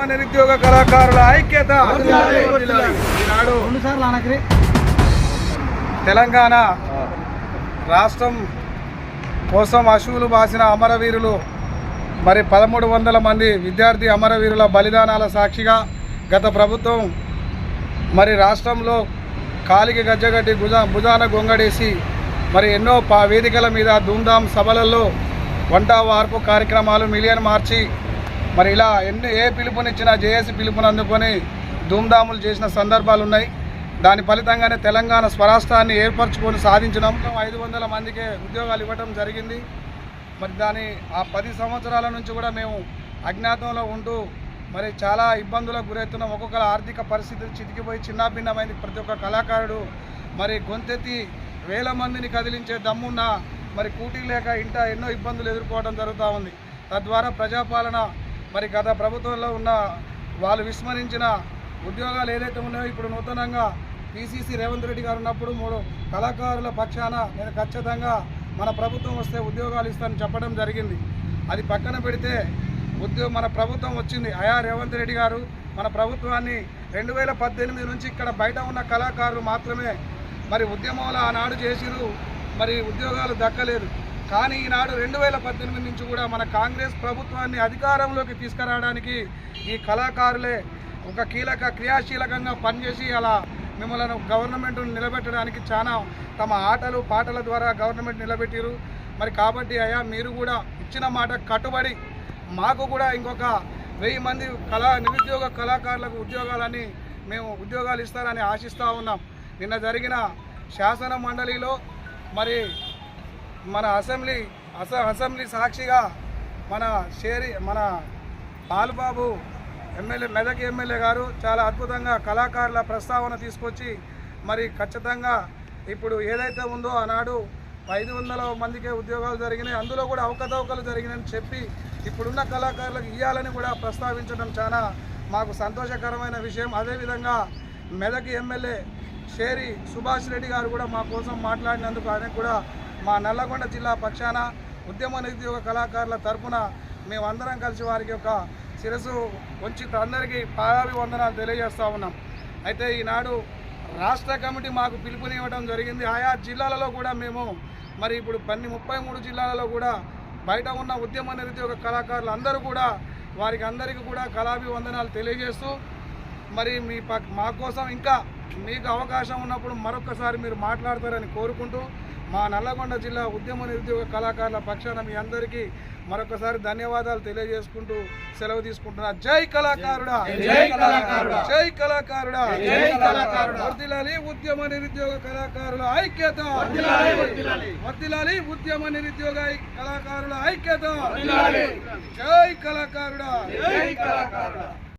ఉద్యమ నిరుద్యోగ కళాకారుల ఐక్యత. ఈనాడు తెలంగాణ రాష్ట్రం కోసం అశువులు బాసిన అమరవీరులు మరి పదమూడు వందల మంది విద్యార్థి అమరవీరుల బలిదానాల సాక్షిగా గత ప్రభుత్వం మరి రాష్ట్రంలో కాలికి గజ్జగట్టి భుజా భుజాన గొంగడేసి మరి ఎన్నో పా వేదికల మీద ధూమ్ధాం సభలలో వంట వార్పు కార్యక్రమాలు మిలియన్ మార్చి మరి ఇలా ఎన్ని ఏ పిలుపునిచ్చినా జేఏసీ పిలుపుని అందుకొని ధూమ్ధాములు చేసిన సందర్భాలు ఉన్నాయి. దాని ఫలితంగానే తెలంగాణ స్వరాష్ట్రాన్ని ఏర్పరచుకొని సాధించడం ఐదు వందల మందికే ఉద్యోగాలు ఇవ్వడం జరిగింది. మరి దాని ఆ పది సంవత్సరాల నుంచి కూడా మేము అజ్ఞాతంలో ఉంటూ మరి చాలా ఇబ్బందులకు గురవుతున్నాం ఒక్కొక్కరు ఆర్థిక పరిస్థితులు చితికిపోయి చిన్నాభిన్నమైంది. ప్రతి ఒక్క కళాకారుడు మరి గొంతెత్తి వేల మందిని కదిలించే దమ్మున్న మరి కూటీ లేక ఇంట ఎన్నో ఇబ్బందులు ఎదుర్కోవడం జరుగుతూ ఉంది. తద్వారా ప్రజాపాలన మరి గత ప్రభుత్వంలో ఉన్న వాళ్ళు విస్మరించిన ఉద్యోగాలు ఏదైతే ఉన్నాయో ఇప్పుడు నూతనంగా పిసిసి రేవంత్ రెడ్డి గారు ఉన్నప్పుడు మూడు కళాకారుల పక్షాన నేను ఖచ్చితంగా మన ప్రభుత్వం వస్తే ఉద్యోగాలు ఇస్తానని చెప్పడం జరిగింది. అది పక్కన పెడితే ఉద్యోగ మన ప్రభుత్వం వచ్చింది. అయా రేవంత్ రెడ్డి గారు మన ప్రభుత్వాన్ని రెండు వేల పద్దెనిమిది నుంచి ఇక్కడ బయట ఉన్న కళాకారులు మాత్రమే మరి ఉద్యమంలో ఆనాడు చేసిరు మరి ఉద్యోగాలు దక్కలేదు. కానీ ఈనాడు రెండు వేల పద్దెనిమిది నుంచి కూడా మన కాంగ్రెస్ ప్రభుత్వాన్ని అధికారంలోకి తీసుకురావడానికి ఈ కళాకారులే ఒక కీలక క్రియాశీలకంగా పనిచేసి అలా మిమ్మల్ని గవర్నమెంట్ నిలబెట్టడానికి చాలా తమ ఆటలు పాటల ద్వారా గవర్నమెంట్ నిలబెట్టిరు. మరి కాబట్టి అయ్యా మీరు కూడా ఇచ్చిన మాట కట్టుబడి మాకు కూడా ఇంకొక వెయ్యి మంది కళా నిరుద్యోగ కళాకారులకు ఉద్యోగాలని మేము ఉద్యోగాలు ఇస్తారని ఆశిస్తూ ఉన్నాం. నిన్న జరిగిన శాసన మండలిలో మరి మన అసెంబ్లీ అస అసెంబ్లీ సాక్షిగా మన షేరి మన బాలుబాబు ఎమ్మెల్యే మెదక్ ఎమ్మెల్యే గారు చాలా అద్భుతంగా కళాకారుల ప్రస్తావన తీసుకొచ్చి మరి ఖచ్చితంగా ఇప్పుడు ఏదైతే ఉందో ఆనాడు ఐదు వందల మందికే ఉద్యోగాలు జరిగినాయి. అందులో కూడా అవకతవకలు జరిగినాయని చెప్పి ఇప్పుడున్న కళాకారులకు ఇవ్వాలని కూడా ప్రస్తావించడం చాలా మాకు సంతోషకరమైన విషయం. అదేవిధంగా మెదక్ ఎమ్మెల్యే షేరి సుభాష్ రెడ్డి గారు కూడా మా కోసం మాట్లాడినందుకు ఆయనకు కూడా మా నల్లగొండ జిల్లా పక్షాన ఉద్యమ నిరుద్యోగ కళాకారుల తరఫున మేమందరం కలిసి వారికి ఒక శిరస్సు వంచి అందరికీ పాదాభివందనాలు తెలియజేస్తూ ఉన్నాం. అయితే ఈనాడు రాష్ట్ర కమిటీ మాకు పిలుపునివ్వడం జరిగింది. ఆయా జిల్లాలలో కూడా మేము మరి ఇప్పుడు పన్ని ముప్పై మూడు జిల్లాలలో కూడా బయట ఉన్న ఉద్యమ నిరుద్యోగ కళాకారులు అందరూ కూడా వారికి అందరికీ కూడా కళాభివందనాలు తెలియజేస్తూ మరి మీ పక్ మా కోసం ఇంకా మీకు అవకాశం ఉన్నప్పుడు మరొకసారి మీరు మాట్లాడతారని కోరుకుంటూ మా నల్లగొండ జిల్లా ఉద్యమ నిరుద్యోగ కళాకారుల పక్షాన మీ అందరికీ మరొకసారి ధన్యవాదాలు తెలియజేసుకుంటూ సెలవు తీసుకుంటున్నా. జై కళాకారుడా! జై కళాకారుడా. జై కళాకారుడా! జై కళాకారుడా. వర్ధిల్లాలి ఉద్యమ నిరుద్యోగ కళాకారుల ఐక్యత! వర్ధిల్లాలి ఉద్యమ నిరుద్యోగ కళాకారుల ఐక్యత. జై కళాకారుడా! జై కళాకారుడా!